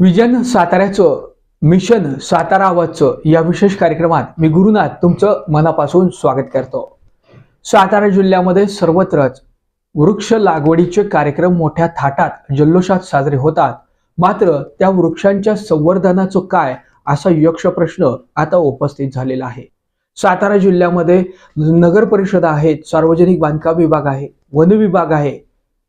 Vision साताऱ्याचं mission Satara आवाजचं या विशेष कार्यक्रमात मी गुरुनाथ तुमचं मनापासून स्वागत करतो. सातारा जिल्ह्यामध्ये सर्वत्रच वृक्ष लागवडीचे कार्यक्रम मोठ्या थाटात जल्लोषात साजरे होतात. मात्र त्या वृक्षांच्या संवर्धनाचं काय असा यक्ष प्रश्न आता उपस्थित झालेला आहे. सातारा जिल्ह्यामध्ये नगर परिषद आहेत सार्वजनिक बांधकाम विभाग आहे वन विभाग आहे.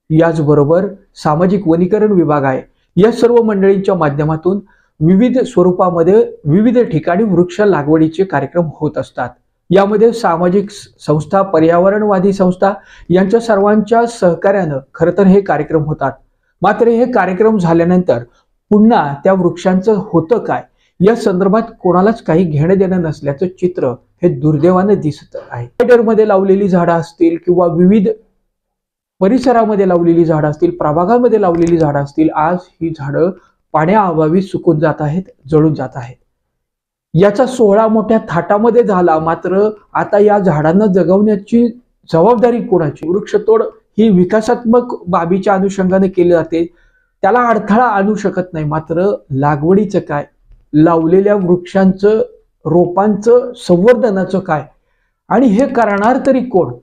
याचबरोबर सामाजिक वनीकरण विभाग आहे. या सर्व मंडळींच्या माध्यमातून विविध स्वरूपामध्ये विविध ठिकाणी वृक्ष लागवडीचे कार्यक्रम होत असतात. यामध्ये सामाजिक संस्था पर्यावरणवादी संस्था यांच्या सर्वांच्या सहकार्यानं खरं तर हे कार्यक्रम होतात. मात्र हे कार्यक्रम झाल्यानंतर पुन्हा त्या वृक्षांचं होतं काय? या संदर्भात कोणालाच काही घेणं देणं नसल्याचं चित्र हे दुर्दैवानं दिसत आहे. मध्ये लावलेली झाडं असतील किंवा विविध परिसरामध्ये लावलेली झाडं असतील प्रभागामध्ये लावलेली झाडं असतील आज ही झाडं पाण्याअभावी सुकून जात आहेत जळून जात आहेत. याचा सोहळा मोठ्या थाटामध्ये झाला मात्र आता या झाडांना जगवण्याची जबाबदारी कोणाची? वृक्षतोड ही विकासात्मक बाबीच्या अनुषंगाने केली जाते. त्याला अडथळा आणू शकत नाही मात्र लागवडीचं काय? लावलेल्या वृक्षांचं रोपांचं संवर्धनाचं काय? आणि हे करणार तरी कोण?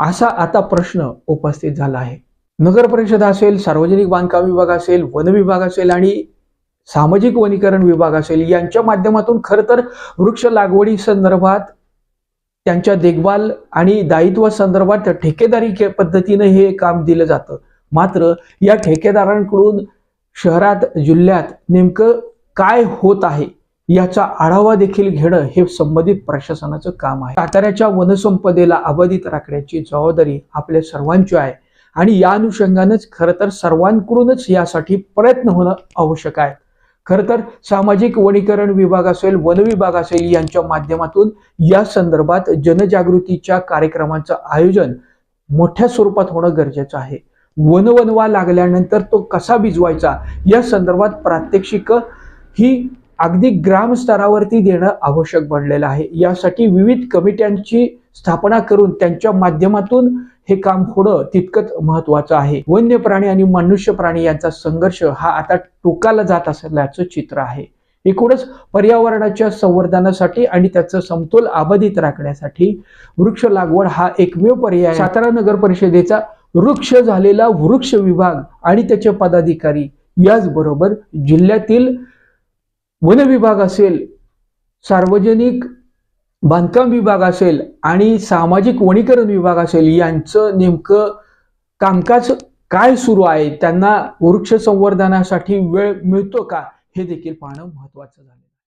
असा आता प्रश्न उपस्थित झाला आहे. नगर परिषद असेल सार्वजनिक बांधकाम विभाग असेल वन विभाग असेल आणि सामाजिक वनीकरण विभाग असेल यांच्या माध्यमातून खरं तर वृक्ष लागवडी संदर्भात त्यांच्या देखभाल आणि दायित्व संदर्भात ठेकेदारी के- पद्धतीनं हे काम दिलं जातं. मात्र या ठेकेदारांकडून शहरात जिल्ह्यात नेमकं काय होत आहे? याचा आढावा देखील घेणं हे संबंधित प्रशासनाचं काम आहे. साताऱ्याच्या वनसंपदेला अबाधित राखण्याची जबाबदारी आपल्या सर्वांची आहे आणि या अनुषंगानंच खरं तर सर्वांकडूनच यासाठी प्रयत्न होणं आवश्यक आहे. खरं तर सामाजिक वनीकरण विभाग असेल वन विभाग असेल यांच्या माध्यमातून या संदर्भात जनजागृतीच्या कार्यक्रमांचं आयोजन मोठ्या स्वरूपात होणं गरजेचं आहे. वनवनवा लागल्यानंतर तो कसा भिजवायचा या संदर्भात प्रात्यक्षिक ही अगदी ग्रामस्तरावरती देणं आवश्यक बनलेलं आहे. यासाठी विविध कमिट्यांची स्थापना करून त्यांच्या माध्यमातून हे काम होणं तितकंच महत्वाचं आहे. वन्य प्राणी आणि मनुष्य प्राणी यांचा संघर्ष हा आता टोकाला जात असल्याचं चित्र आहे. एकूणच पर्यावरणाच्या संवर्धनासाठी आणि त्याचं समतोल अबाधित राखण्यासाठी वृक्ष लागवड हा एकमेव पर्याय सातारा नगर परिषदेचा वृक्ष झालेला वृक्ष विभाग आणि त्याचे पदाधिकारी याचबरोबर जिल्ह्यातील वन विभाग असेल सार्वजनिक बांधकाम विभाग असेल आणि सामाजिक वनीकरण विभाग असेल यांचं नेमकं कामकाज काय सुरू आहे? त्यांना वृक्ष संवर्धनासाठी वेळ मिळतो का? हे देखील पाहणं महत्वाचं झालं